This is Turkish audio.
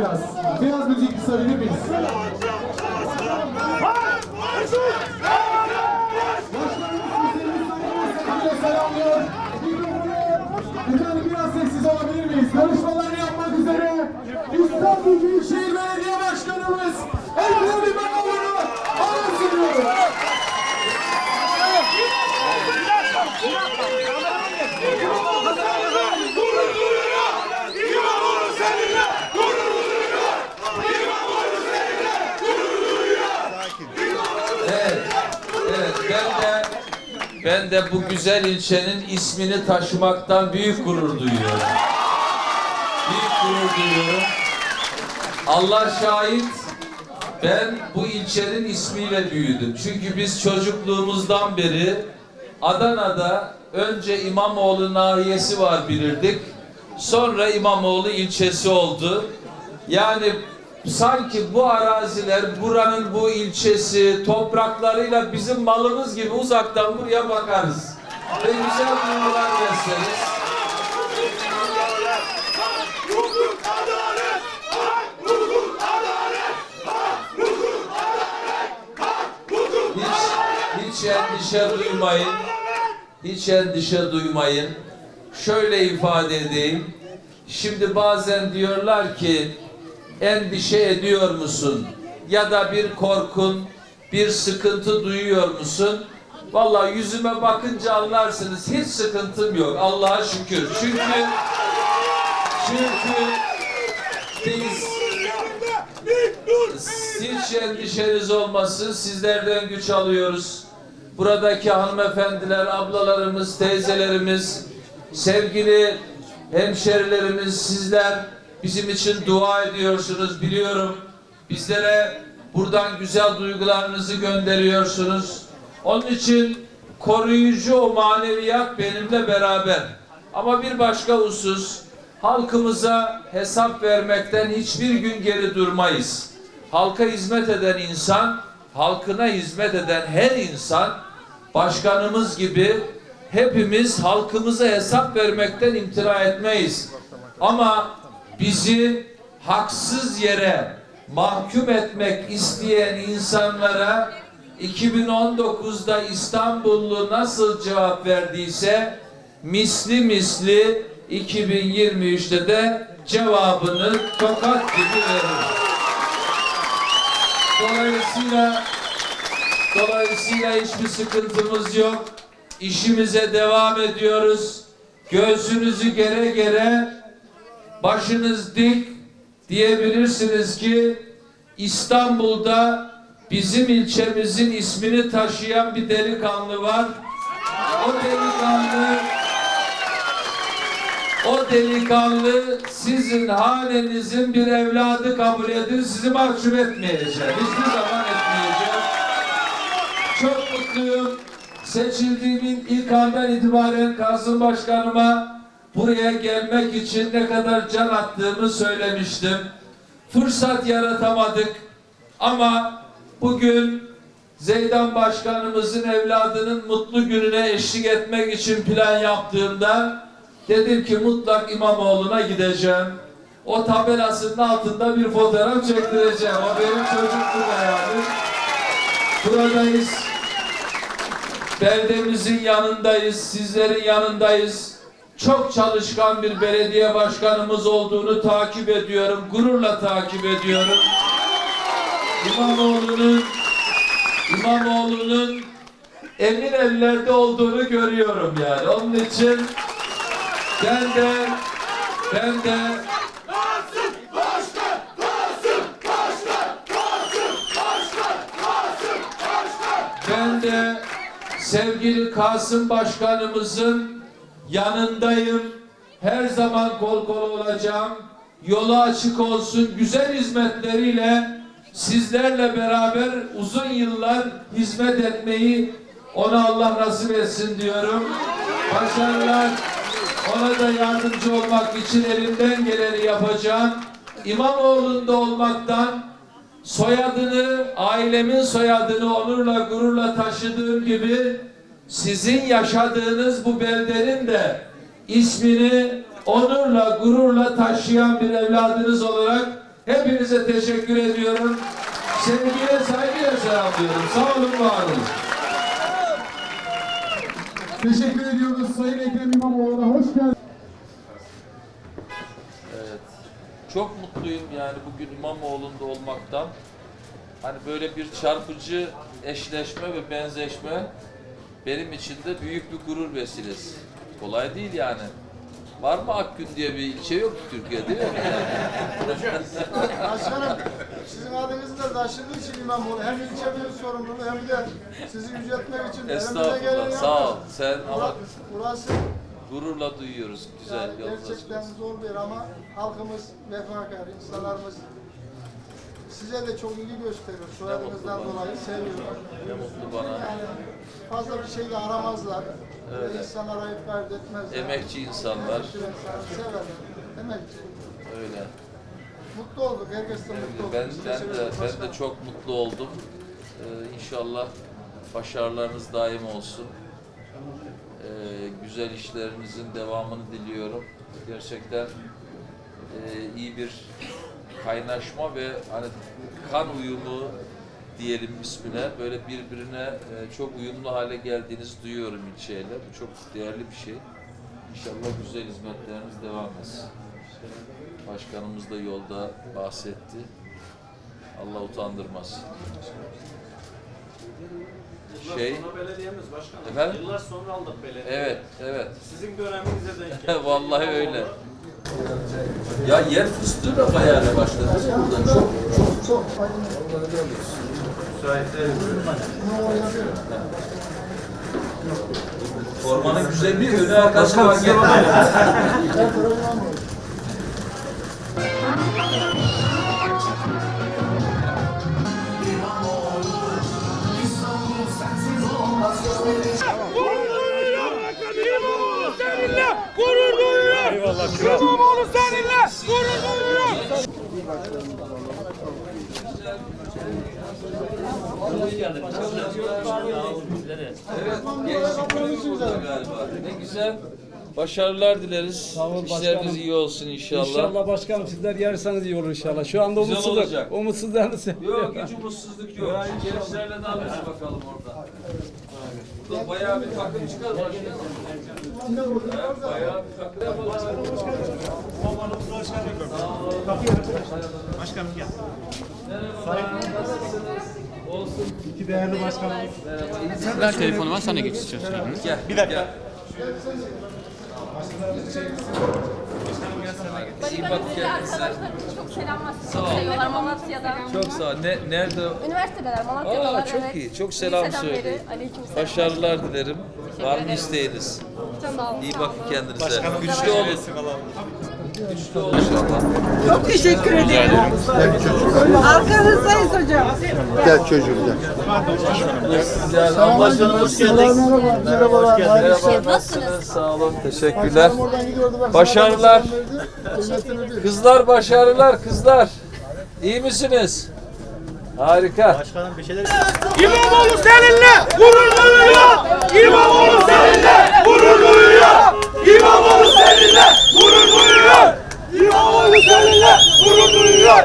biraz. Biraz müzik kısabilir miyiz? Efendim biraz sessiz olabilir miyiz? Konuşmalar yapmak üzere İstanbul Büyükşehir ben de bu güzel ilçenin ismini taşımaktan büyük gurur duyuyorum. Büyük gurur duyuyorum. Allah şahit ben bu ilçenin ismiyle büyüdüm. Çünkü biz çocukluğumuzdan beri Adana'da önce İmamoğlu nahiyesi var bilirdik. Sonra İmamoğlu ilçesi oldu. Yani sanki bu araziler buranın bu ilçesi topraklarıyla bizim malımız gibi uzaktan buraya bakarız. Ve güzel duygular besleriz. Hiç, hiç endişe duymayın. Hiç endişe duymayın. Şöyle ifade edeyim. Şimdi bazen diyorlar ki endişe ediyor musun? Ya da bir korkun, bir sıkıntı duyuyor musun? Vallahi yüzüme bakınca anlarsınız. Hiç sıkıntım yok. Allah'a şükür. Çünkü çünkü biz hiç endişeniz olmasın. Sizlerden güç alıyoruz. Buradaki hanımefendiler, ablalarımız, teyzelerimiz, sevgili hemşerilerimiz, sizler bizim için dua ediyorsunuz biliyorum. Bizlere buradan güzel duygularınızı gönderiyorsunuz. Onun için koruyucu o maneviyat benimle beraber. Ama bir başka husus, halkımıza hesap vermekten hiçbir gün geri durmayız. Halka hizmet eden insan, halkına hizmet eden her insan, başkanımız gibi hepimiz halkımıza hesap vermekten imtina etmeyiz. Ama bizi haksız yere mahkum etmek isteyen insanlara 2019'da İstanbullu nasıl cevap verdiyse misli misli 2023'te de cevabını tokat gibi verir. Dolayısıyla dolayısıyla hiçbir sıkıntımız yok. İşimize devam ediyoruz. Göğsünüzü gere gere başınız dik diyebilirsiniz ki İstanbul'da bizim ilçemizin ismini taşıyan bir delikanlı var. O delikanlı o delikanlı sizin hanenizin bir evladı kabul edin sizi mahcup etmeyecek. Hiçbir zaman etmeyecek. Çok mutluyum. Seçildiğimin ilk andan itibaren Kasım Başkanıma buraya gelmek için ne kadar can attığımı söylemiştim. Fırsat yaratamadık ama bugün Zeydan Başkanımızın evladının mutlu gününe eşlik etmek için plan yaptığımda dedim ki mutlak İmamoğlu'na gideceğim. O tabelasının altında bir fotoğraf çektireceğim. O benim çocukluk hayalim. Buradayız. Beldemizin yanındayız, sizlerin yanındayız. Çok çalışkan bir belediye başkanımız olduğunu takip ediyorum, gururla takip ediyorum. İmamoğlu'nun İmamoğlu'nun emin ellerde olduğunu görüyorum yani. Onun için ben de ben de! Ben de sevgili Kasım Başkanımızın yanındayım. Her zaman kol kola olacağım. Yolu açık olsun. Güzel hizmetleriyle sizlerle beraber uzun yıllar hizmet etmeyi ona Allah nasip etsin diyorum. Başarılar. Ona da yardımcı olmak için elimden geleni yapacağım. İmamoğlu'nda olmaktan soyadını, ailemin soyadını onurla gururla taşıdığım gibi sizin yaşadığınız bu beldenin de ismini onurla gururla taşıyan bir evladınız olarak hepinize teşekkür ediyorum. Sevgiyle saygıyla selamlıyorum. Sağ olun, var olun. Teşekkür ediyoruz Sayın Ekrem İmamoğlu'na. Hoş geldiniz. Evet. Çok mutluyum yani bugün İmamoğlu'nda olmaktan. Hani böyle bir çarpıcı eşleşme ve benzeşme benim için de büyük bir gurur vesilesi. Kolay değil yani. Var mı Akgün diye bir ilçe yok Türkiye'de değil mi? Başkanım, sizin adınızı da taşıdığı için İmamoğlu hem ilçemizin sorumluluğu hem de sizi yüceltmek için Estağfurullah. Sağ ol. Sen ama Bura- Burası gururla duyuyoruz. Güzel yani gerçekten zor bir ama halkımız vefakar, insanlarımız size de çok ilgi gösteriyor. Soyadınızdan dolayı seviyorlar. Ne mutlu bana. Yani fazla bir şey de aramazlar. Öyle. İnsan arayıp. Emekçi insanlar. Emekçi insanlar severler. Emekçi. Öyle. Mutlu olduk. Herkes de mutlu oldu. Ben, ben de ben de çok mutlu oldum. Ee, inşallah başarılarınız daim olsun. Ee, güzel işlerinizin devamını diliyorum. Gerçekten e, iyi bir kaynaşma ve hani kan uyumu diyelim ismine böyle birbirine e, çok uyumlu hale geldiğinizi duyuyorum ilçeyle. Bu çok değerli bir şey. İnşallah güzel hizmetleriniz devam etsin. Başkanımız da yolda bahsetti. Allah utandırmaz. Şey, Sonra belediyemiz başkanım. Efendim? Yıllar sonra aldık belediye. evet, evet. Sizin döneminize denk geldi. Vallahi öyle. Ya yer fıstığı da bayağı başladı. Burada çok Çok çok. Aynen. formanın güzelliği önü arkası var. Gel. İmamoğlu seninle gurur duyuyor. Evet, gençlik kulübü burada galiba. Ne güzel. Başarılar dileriz. İşleriniz iyi olsun inşallah. İnşallah başkanım sizler yerseniz iyi olur inşallah. Şu anda Güzel umutsuzluk. olacak. Seviyorum. Yok hiç umutsuzluk yok. Gençlerle ne yapıyoruz bakalım orada. Burada bayağı bir takım çıkar başkanım. Evet, bayağı bir takım yapalım. Başkanım gel. Olsun. İki değerli başkanımız. Merhaba. Ver telefonu var sana geçeceğim sürekli. Gel. Bir dakika. İyi bak Başkanım size arkadaşlarınız çok selam var. Sağ ol. Çok seviyorlar Malatya'da. Çok sağ ol. Ne, nerede? Üniversitedeler Malatya'dalar. Aa, çok evet. iyi. Çok selam söyleyin. Başarılar dilerim. Var mı isteğiniz? Sağ olun, İyi bakın kendinize. Güçlü olun. Güçlü olun. Çok teşekkür ederim. Arkanızdayız hocam. Yani ablacığım hoş geldiniz. Merhaba. Merhabalar. Merhaba, nasılsınız? Sağ olun, teşekkürler. Başarılar. Kızlar başarılar, kızlar. İyi misiniz? Harika. Başkanım bir şeyler... İmamoğlu seninle gurur duyuyor. İmamoğlu seninle İmamoğlu seninle gurur duyuyor. İmamoğlu seninle gurur duyuyor.